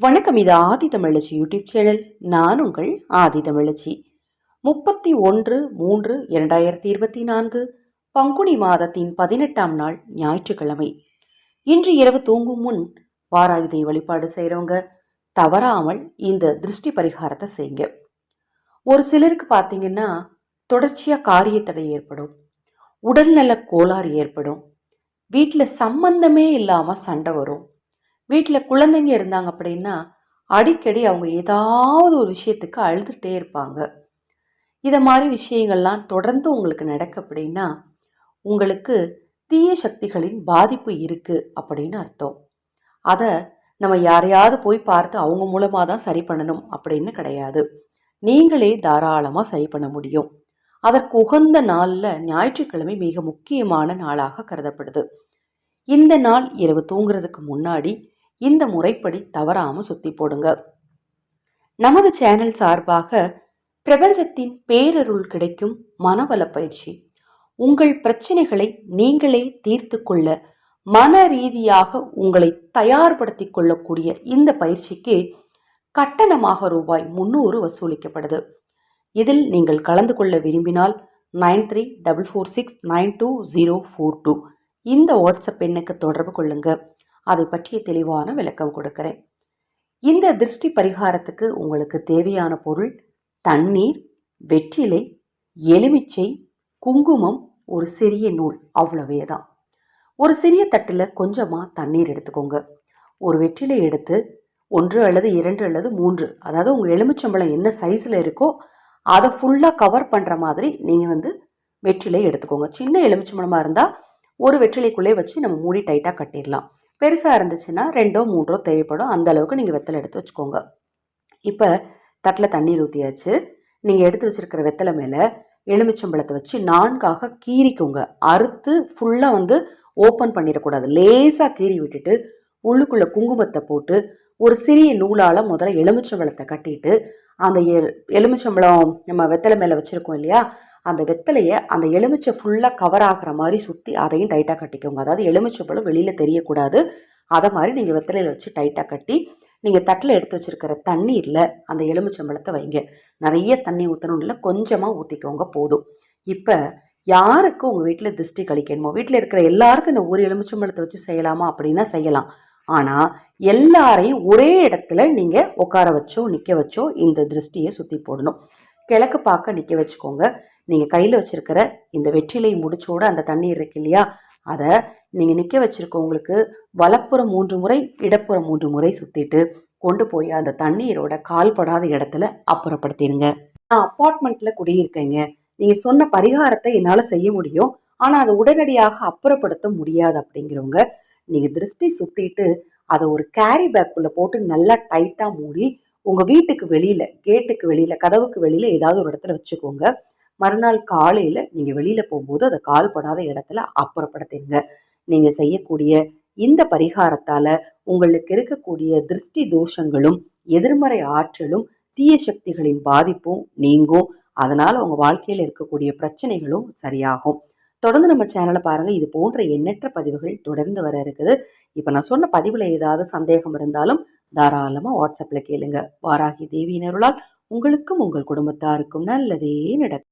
வணக்கம் இது ஆதி தமிழச்சி YouTube channel. நான் உங்கள் ஆதி தமிழச்சி. முப்பத்தி ஒன்று மூன்று இரண்டாயிரத்தி இருபத்தி நான்கு பங்குனி மாதத்தின் பதினெட்டாம் நாள் ஞாயிற்றுக்கிழமை. இன்று இரவு தூங்கும் முன் வாராயுதை வழிபாடு செய்கிறவங்க தவறாமல் இந்த திருஷ்டி பரிகாரத்தை செய்யுங்க. ஒரு சிலருக்கு பார்த்தீங்கன்னா தொடர்ச்சியாக காரியத்தடை ஏற்படும். உடல்நல கோளாறு ஏற்படும். வீட்டில் சம்பந்தமே இல்லாமல் சண்டை வரும். வீட்டில் குழந்தைங்க இருந்தாங்க அப்படின்னா அடிக்கடி அவங்க ஏதாவது ஒரு விஷயத்துக்கு அழுதுகிட்டே இருப்பாங்க. இதை மாதிரி விஷயங்கள்லாம் தொடர்ந்து உங்களுக்கு நடக்க அப்படின்னா உங்களுக்கு தீய சக்திகளின் பாதிப்பு இருக்குது அப்படின்னு அர்த்தம். அதை நம்ம யாரையாவது போய் பார்த்து அவங்க மூலமாக தான் சரி பண்ணணும் அப்படின்னு கிடையாது. நீங்களே தாராளமாக சரி பண்ண முடியும். அதற்கு உகந்த நாளில் ஞாயிற்றுக்கிழமை மிக முக்கியமான நாளாக கருதப்படுது. இந்த நாள் இரவு தூங்குறதுக்கு முன்னாடி இந்த முறைப்படி தவறாமல் சுத்தி போடுங்க. நமது சேனல் சார்பாக பிரபஞ்சத்தின் பேரருள் கிடைக்கும் மனவள பயிற்சி உங்கள் பிரச்சனைகளை நீங்களே தீர்த்து கொள்ள மன ரீதியாக உங்களை தயார்படுத்தி கொள்ளக்கூடிய இந்த பயிற்சிக்கு கட்டணமாக ரூபாய் முன்னூறு வசூலிக்கப்படுது. இதில் நீங்கள் கலந்து கொள்ள விரும்பினால் nine three double four six nine two zero four two இந்த வாட்ஸ்அப் எண்ணுக்கு தொடர்பு கொள்ளுங்கள் அதை பற்றிய தெளிவான விளக்கம் கொடுக்கிறேன். இந்த திருஷ்டி பரிகாரத்துக்கு உங்களுக்கு தேவையான பொருள் தண்ணீர் வெற்றிலை எலுமிச்சை குங்குமம் ஒரு சிறிய நூல் அவ்வளவே தான் ஒரு சிறிய தட்டில் கொஞ்சமாக தண்ணீர் எடுத்துக்கோங்க. ஒரு வெற்றிலை எடுத்து ஒன்று அல்லது இரண்டு அல்லது மூன்று அதாவது உங்கள் எலுமிச்சம்பழம் என்ன சைஸில் இருக்கோ அதை ஃபுல்லாக கவர் பண்ணுற மாதிரி நீங்கள் வந்து வெற்றிலை எடுத்துக்கோங்க. சின்ன எலுமிச்சம்பழமாக இருந்தால் ஒரு வெற்றிலைக்குள்ளே வச்சு நம்ம மூடி டைட்டாக கட்டிடலாம். பெருசாக இருந்துச்சுன்னா ரெண்டோ மூன்றோ தேவைப்படும். அந்த அளவுக்கு நீங்கள் வெத்தலை எடுத்து வச்சுக்கோங்க. இப்போ தட்டில் தண்ணீர் ஊற்றியாச்சு நீங்கள் எடுத்து வச்சுருக்கிற வெத்தலை மேலே எலுமிச்சம்பழத்தை வச்சு நான்காக கீறிக்கோங்க. அறுத்து ஃபுல்லாக வந்து ஓப்பன் பண்ணிடக்கூடாது. லேசாக கீறி விட்டுட்டு உள்ளுக்குள்ளே குங்குமத்தை போட்டு ஒரு சிறிய நூலால் முதல்ல எலுமிச்சம்பழத்தை கட்டிட்டு அந்த எலுமிச்சம்பழம் நம்ம வெத்தலை மேலே வச்சுருக்கோம் இல்லையா? அந்த வெத்தலையை அந்த எலுமிச்சை ஃபுல்லாக கவர் ஆகிற மாதிரி சுற்றி அதையும் டைட்டாக கட்டிக்கோங்க. அதாவது எலுமிச்சை பழம் வெளியில் தெரியக்கூடாது. அதை மாதிரி நீங்கள் வெத்தலையில் வச்சு டைட்டாக கட்டி நீங்கள் தட்டில் எடுத்து வச்சுருக்கிற தண்ணீரில் அந்த எலுமிச்சம்பழத்தை வைங்க. நிறைய தண்ணி ஊற்றணும் இல்லை கொஞ்சமாக ஊற்றிக்கோங்க போதும். இப்போ யாருக்கு உங்கள் வீட்டில் திருஷ்டி கழிக்கணுமோ வீட்டில் இருக்கிற எல்லாருக்கும் இந்த ஒரு எலுமிச்சம்பழத்தை வச்சு செய்யலாமா அப்படின்னா செய்யலாம். ஆனால் எல்லாரையும் ஒரே இடத்துல நீங்கள் உட்கார வச்சோ நிற்க வச்சோ இந்த திருஷ்டியை சுற்றி போடணும். கிழக்கு பார்க்க நிற்க வச்சுக்கோங்க. நீங்கள் கையில் வச்சுருக்கிற இந்த வெற்றிலை முடிச்சோட அந்த தண்ணீர் இருக்கு இல்லையா? அதை நீங்கள் நிற்க வச்சுருக்கவங்களுக்கு வலப்புறம் மூன்று முறை இடப்புறம் மூன்று முறை சுற்றிட்டு கொண்டு போய் அந்த தண்ணீரோட கால்படாத இடத்துல அப்புறப்படுத்திடுங்க. நான் அப்பார்ட்மெண்ட்டில் குடியிருக்கேங்க. நீங்கள் சொன்ன பரிகாரத்தை என்னால் செய்ய முடியும். ஆனால் அதை உடனடியாக அப்புறப்படுத்த முடியாது அப்படிங்கிறவங்க நீங்கள் திருஷ்டி சுற்றிட்டு அதை ஒரு கேரி பேக்குள்ளே போட்டு நல்லா டைட்டாக மூடி உங்கள் வீட்டுக்கு வெளியில் கேட்டுக்கு வெளியில் கதவுக்கு வெளியில் ஏதாவது ஒரு இடத்துல வச்சுக்கோங்க. மறுநாள் காலையில் நீங்கள் வெளியில் போகும்போது அதை கால்படாத இடத்துல அப்புறப்படுத்திடுங்க. நீங்கள் செய்யக்கூடிய இந்த பரிகாரத்தால் உங்களுக்கு இருக்கக்கூடிய திருஷ்டி தோஷங்களும் எதிர்மறை ஆற்றலும் தீய சக்திகளின் பாதிப்பும் நீங்கும். அதனால் உங்கள் வாழ்க்கையில் இருக்கக்கூடிய பிரச்சனைகளும் சரியாகும். தொடர்ந்து நம்ம சேனலை பாருங்கள் இது போன்ற எண்ணற்ற பதிவுகள் தொடர்ந்து வர இருக்குது. இப்போ நான் சொன்ன பதிவில் ஏதாவது சந்தேகம் இருந்தாலும் தாராளமாக வாட்ஸ்அப்பில் கேளுங்க. வாராகி தேவியினருளால் உங்களுக்கும் உங்கள் குடும்பத்தாருக்கும் நல்லதே நடக்கும்.